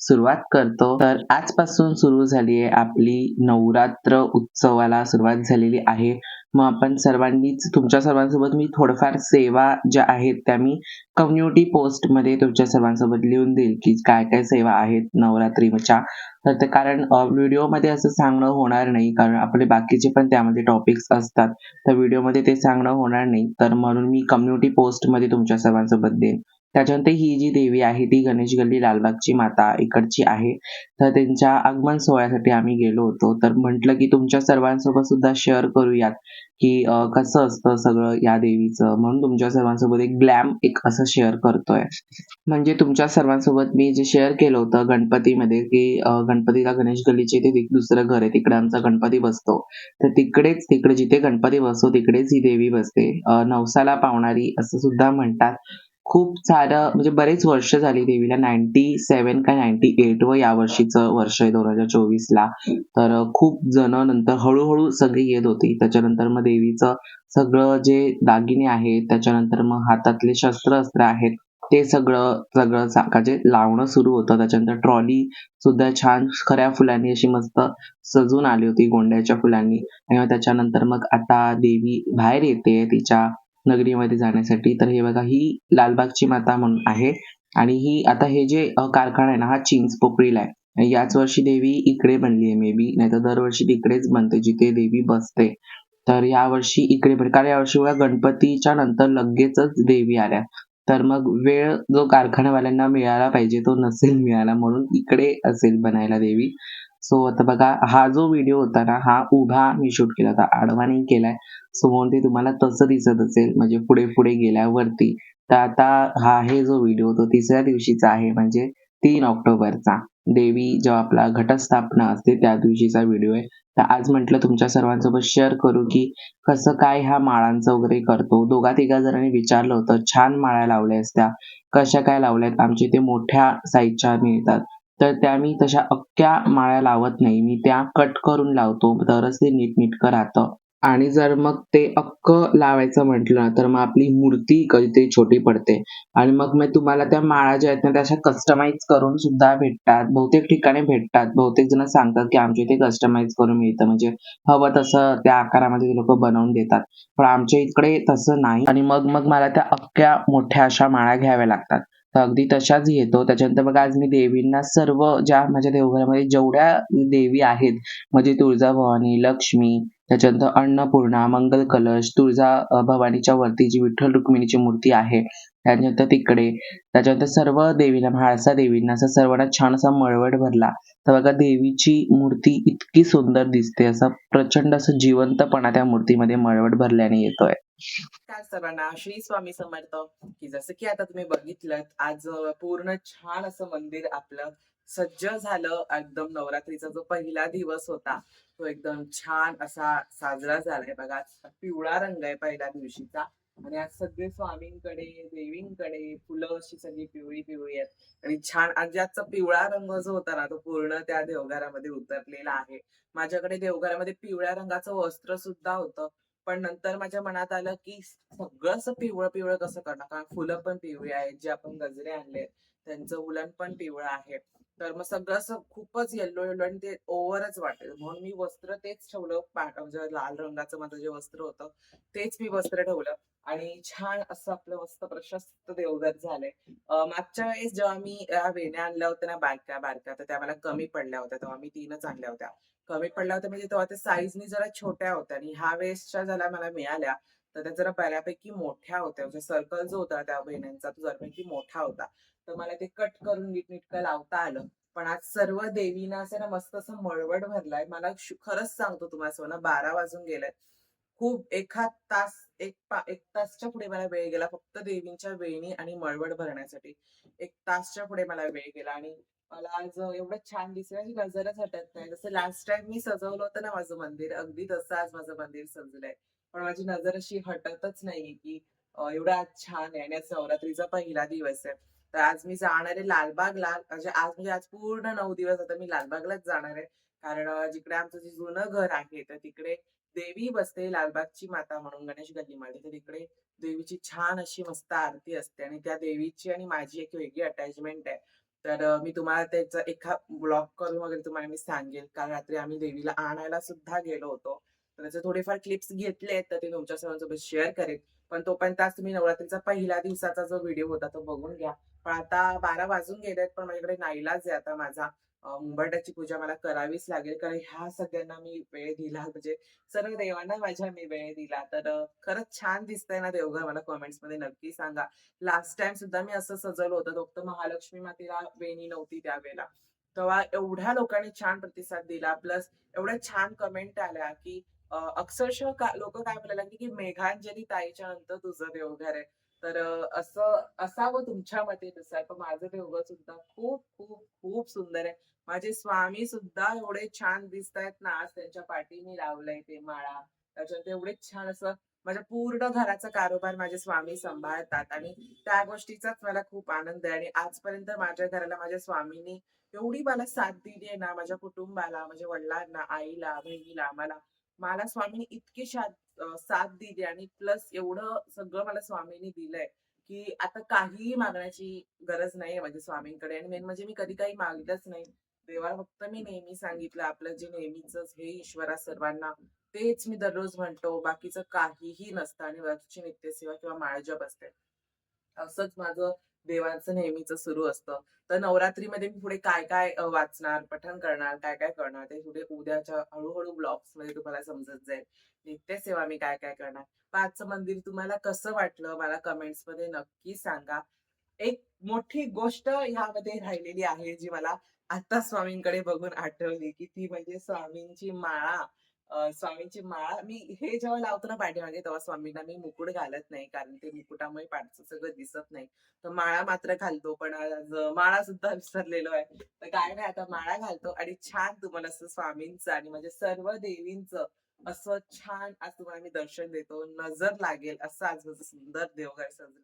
सुरुवात करतो. तर आजपासून सुरू झाली आहे आपली नवरात्र उत्सवाला सुरुवात झालेली आहे. मग आपण सर्वांनीच तुमच्या सर्वांसोबत मी थोडंफार सेवा ज्या आहेत त्या मी कम्युनिटी पोस्टमध्ये तुमच्या सर्वांसोबत लिहून देईल की काय काय सेवा आहेत नवरात्रीच्या. तर ते कारण व्हिडिओमध्ये असं सांगणं होणार नाही कारण आपले बाकीचे पण त्यामध्ये टॉपिक्स असतात. तर व्हिडिओमध्ये ते सांगणं होणार नाही. तर म्हणून मी कम्युनिटी पोस्टमध्ये तुमच्या सर्वांसोबत देईन. त्याच्यानंतर ही जी देवी आहे ती गणेश गल्ली लालबागची माता इकडची आहे. तर त्यांच्या आगमन सोहळ्यासाठी आम्ही गेलो होतो. तर म्हटलं की तुमच्या सर्वांसोबत सुद्धा शेअर करूयात की कसं असतं सगळं या देवीचं. म्हणून तुमच्या सर्वांसोबत एक ग्लॅम एक असं शेअर करतोय. म्हणजे तुमच्या सर्वांसोबत मी जे शेअर केलं होतं गणपतीमध्ये की अ, गणपतीला गणेश गल्लीचे ते एक दुसरं घर आहे. तिकडे आमचा गणपती बसतो. तर तिकडेच तिकडे जिथे गणपती बसतो तिकडेच ही देवी बसते. अ, नवसाला पावणारी असं सुद्धा म्हणतात. खूप सारं म्हणजे बरेच वर्ष झाली देवीला. नाईन्टी सेवन का नाईन्टी एट व या वर्षीचं वर्ष आहे दोन हजार चोवीसला. तर अ, खूप जण नंतर हळूहळू सगळी येत होती. त्याच्यानंतर मग देवीचं सगळं जे दागिने आहेत त्याच्यानंतर मग हातातले शस्त्र आहेत ते सगळं सगळं सा- म्हणजे लावणं सुरू होतं. त्याच्यानंतर ट्रॉली सुद्धा छान खऱ्या फुलांनी अशी मस्त सजून आली होती गोंड्याच्या फुलांनी. आणि मग त्याच्यानंतर मग आता देवी बाहेर येते तिच्या नगरीमध्ये जाण्यासाठी. तर हे बघा ही लालबागची माता म्हणून आहे. आणि ही आता हे जे कारखाना आहे ना हा चिंचपोकळीला आहे. याच वर्षी देवी इकडे बनली आहे मे बी नाही तर दरवर्षी तिकडेच बनते जिथे देवी बसते. तर यावर्षी इकडे पण कारण यावर्षी बघा गणपतीच्या नंतर लगेचच देवी आल्या. तर मग वेळ जो कारखान्यावाल्यांना मिळाला पाहिजे तो नसेल मिळाला म्हणून इकडे असेल बनायला देवी. सो आता बघा हा जो व्हिडिओ होता ना हा उभा मी शूट केला होता आडवा नाही केलाय. सो म्हणून ते तुम्हाला तसं दिसत असेल म्हणजे पुढे पुढे गेल्यावरती. तर आता हा हे जो व्हिडिओ तो तिसऱ्या दिवशीचा आहे म्हणजे तीन ऑक्टोबरचा. देवी जेव्हा आपला घटस्थापना असते त्या दिवशीचा व्हिडिओ आहे. तर आज म्हटलं तुमच्या सर्वांसोबत शेअर करू की कसं काय ह्या माळांचं वगैरे करतो. दोघा तिघा जणांनी विचारलं होतं छान माळ्या लावल्या असत्या. कशा काय लावल्यात? आमच्या इथे मोठ्या साईजच्या मिळतात. तर त्या मी तशा अख्ख्या माळ्या लावत नाही. मी त्या कट करून लावतो. तरच ते नीटनीटकं राहतं. आणि जर मग ते अक्क लावायचं म्हटलं ना तर मग आपली मूर्ती कधीतरी छोटी पडते. आणि मग मी तुम्हाला त्या माळा ज्या आहेत ना त्या अशा कस्टमाइज करून सुद्धा भेटतात. बहुतेक ठिकाणी भेटतात. बहुतेक जण सांगतात की आमच्या इथे कस्टमाईज करून मिळतं. म्हणजे हवं तसं त्या आकारामध्ये लोक बनवून देतात. पण आमच्या इकडे तसं नाही. आणि मग मग मला त्या अख्ख्या मोठ्या अशा माळा घ्याव्या लागतात. तर अगदी तशाच घेतो त्याच्यानंतर बघा आज मी देवींना सर्व ज्या माझ्या देवघरामध्ये जेवढ्या देवी आहेत म्हणजे तुळजाभवानी लक्ष्मी त्याच्यानंतर अन्नपूर्णा मंगल कलश तुळजा अ, भवानीच्या वरती जी विठ्ठल रुक्मिणीची मूर्ती आहे त्यानंतर तिकडे त्याच्यानंतर सर्व देवीला म्हाळसा देवींना असं सर्वांना छान असा मळवट भरला. तर बघा देवीची मूर्ती इतकी सुंदर दिसते असं प्रचंड असं जिवंतपणा त्या मूर्तीमध्ये मळवट भरल्याने येतोय. नमस्कार सर्वांना श्री स्वामी समर्थ. की जसं की आता तुम्ही बघितलं आज पूर्ण छान असं मंदिर आपलं सज्ज झालं. एकदम नवरात्रीचा जो पहिला दिवस होता तो एकदम छान असा साजरा झालाय. बघा पिवळा रंग आहे पहिल्या दिवशीचा. आणि आज सगळे स्वामींकडे देवींकडे फुलं अशी सगळी पिवळी पिवळी आहेत. आणि छान आणि आजचा पिवळा रंग जो होता ना तो पूर्ण त्या देवघरामध्ये उतरलेला आहे. माझ्याकडे देवघरामध्ये पिवळ्या रंगाचं वस्त्र सुद्धा होतं. पण नंतर माझ्या मनात आलं की सगळं असं पिवळं पिवळं कसं करणार? कारण फुलं पण पिवळी आहेत जे आपण गजरे आणले त्यांचं उलन पण पिवळं आहे. तर मग सगळं असं खूपच येल्लो येल्लो आणि ते ओव्हरच वाटेल. म्हणून मी वस्त्र तेच ठेवलं. म्हणजे लाल रंगाचं माझं जे वस्त्र होतं तेच मी वस्त्र ठेवलं. आणि छान असं आपलं वस्त्र प्रशस्त देवगत झालंय. मागच्या वेळेस जेव्हा मी या वेण्या आणल्या होत्या ना बारक्या बारक्या तर त्या मला कमी पडल्या होत्या. तेव्हा मी तीनच आणल्या होत्या. कमी पडल्या होत्या म्हणजे तेव्हा त्या साईजनी जरा छोट्या होत्या. आणि ह्या वेळेसच्या झाल्या मला मिळाल्या तर त्या जरा बऱ्यापैकी मोठ्या होत्या. म्हणजे सर्कल जो होता त्या बहिणींचा तो जरापैकी मोठा होता. तर मला ते कट करून नीटनीटकं लावता आलं. पण आज सर्व देवीना असं ना मस्त असं मळवट भरलाय. मला खरंच सांगतो तुम्हाला सोनं बारा वाजून गेलाय खूप एखाद तास एक पा एक तासच्या पुढे मला वेळ गेला फक्त देवींच्या वेणी आणि मळवट भरण्यासाठी. एक तासच्या पुढे मला वेळ गेला आणि मला आज एवढं छान दिसलं. की हटत नाही. जसं लास्ट टाइम मी सजवलं होतं ना माझं मंदिर अगदी तसं आज माझं मंदिर सजलंय. पण माझी नजर अशी हटतच नाहीये की एवढा आज छान आहे आणि आज नवरात्रीचा पहिला दिवस आहे. तर आज मी जाणार आहे लालबागला. म्हणजे आज म्हणजे आज पूर्ण नऊ दिवस आता मी लालबागलाच जाणार आहे. कारण जिकडे आमचं जे जुनं घर आहे तर तिकडे देवी बसते लालबागची माता म्हणून गणेश गल्लीमध्ये. तर तिकडे देवीची छान अशी मस्त आरती असते आणि त्या देवीची आणि माझी एक वेगळी अटॅचमेंट आहे. तर मी तुम्हाला त्याचा एका ब्लॉग करून वगैरे तुम्हाला मी सांगेल. काल रात्री आम्ही देवीला आणायला सुद्धा गेलो होतो. तर त्याचे थोडेफार क्लिप्स घेतले तर ते तुमच्या सर्वांसोबत शेअर करेन. पण तोपर्यंत आज तुम्ही नवरात्रीचा पहिल्या दिवसाचा जो व्हिडिओ होता तो बघून घ्या. पण आता बारा वाजून गेलेत पण माझ्याकडे नाईलाज आहे आता माझा. मुंबरट्याची पूजा मला करावीच लागेल. कारण ह्या सगळ्यांना मी वेळ दिला. म्हणजे सर्व देवांना माझ्या मी वेळ दिला. तर खरंच छान दिसतंय ना देवघर? मला कमेंट्समध्ये नक्की सांगा. लास्ट टाइम सुद्धा मी असं सजवलं होतं. फक्त महालक्ष्मी मातेला वेणी नव्हती त्यावेळेला. तेव्हा एवढ्या लोकांनी छान प्रतिसाद दिला. प्लस एवढ्या छान कमेंट आल्या की अक्षरशः लोक काय म्हणायला लागली की मेघांजली ताईच्या नंतर तुझं देवघर आहे. तर असं असावं तुमच्या मते तसं पण माझं देवघर सुद्धा खूप खूप खूप सुंदर आहे. माझे स्वामी सुद्धा एवढे छान दिसत आहेत ना आज त्यांच्या पाठी मी लावलंय ते माळा. त्याच्यानंतर एवढे छान असं माझ्या पूर्ण घराचा कारोबार माझे स्वामी सांभाळतात. आणि त्या गोष्टीचाच मला खूप आनंद आहे. आणि आजपर्यंत माझ्या घराला माझ्या स्वामींनी एवढी मला साथ दिली आहे ना माझ्या कुटुंबाला माझ्या वडिलांना आईला बहिणीला मला मला स्वामींनी इतकी साथ दिली आणि प्लस एवढं सगळं मला स्वामींनी दिलंय की आता काहीही मागण्याची गरज नाहीये माझ्या स्वामींकडे. आणि मेन म्हणजे मी कधी काही मागलंच नाही. देवा फक्त मी नेहमी सांगितलं आपलं जे नेहमीच हे ईश्वरा सर्वांना तेच मी दररोज म्हणतो. बाकीचं काहीही नसतं आणि व्रतची नित्यसेवा किंवा माळजप असते. असंच माझं देवांचं नेहमीच सुरू असतं. तर नवरात्रीमध्ये मी पुढे काय काय वाचणार पठण करणार काय काय करणार ते पुढे उद्याच्या हळूहळू ब्लॉग्समध्ये तुम्हाला समजत जाईल. नित्यसेवा मी काय काय करणार. पाचचं मंदिर तुम्हाला कसं वाटलं मला कमेंट्समध्ये नक्की सांगा. एक मोठी गोष्ट ह्यामध्ये राहिलेली आहे जी मला आता स्वामींकडे बघून आठवली की ती म्हणजे स्वामींची माळा. स्वामींची माळा. मी हे जेव्हा लावतो ना पाठीमागे तेव्हा स्वामींना मी मुकुट घालत नाही कारण ते मुकुटामुळे पाठचं सगळं दिसत नाही. तर माळा मात्र घालतो पण आज माळा सुद्धा विसरलेलो आहे. तर काय नाही आता माळा घालतो. आणि छान तुम्हाला असं स्वामींचं आणि म्हणजे सर्व देवींचं असं छान आज तुम्हाला मी दर्शन देतो. नजर लागेल असं आज माझं सुंदर देवघर सजलं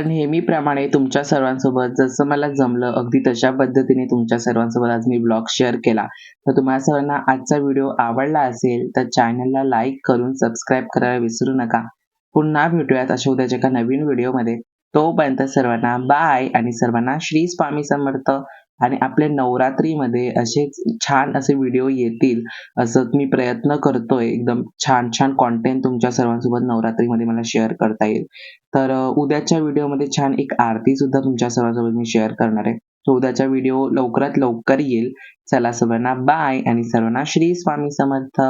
तर नेहमीप्रमाणे तुमच्या सर्वांसोबत जसं मला जमलं अगदी तशा पद्धतीने तुमच्या सर्वांसोबत आज मी ब्लॉग शेअर केला. तर तुम्हाला सर्वांना आजचा व्हिडिओ आवडला असेल तर चॅनलला लाईक करून सबस्क्राईब करायला विसरू नका. पुन्हा भेटूयात अशा उद्याच्या एका नवीन व्हिडिओमध्ये. तोपर्यंत सर्वांना बाय आणि सर्वांना श्री स्वामी समर्थ. आणि आपले नवरात्रीमध्ये असेच छान असे व्हिडिओ येतील असं मी प्रयत्न करतोय. एकदम छान छान कॉन्टेंट तुमच्या सर्वांसोबत नवरात्रीमध्ये मला शेअर करता येईल. तर अ, उद्याच्या व्हिडिओमध्ये छान एक आरती सुद्धा तुमच्या सर्वांसोबत मी शेअर करणार आहे. तो उद्याचा व्हिडिओ लवकरात लवकर येईल. चला सर्वांना बाय आणि सर्वांना श्री स्वामी समर्थ.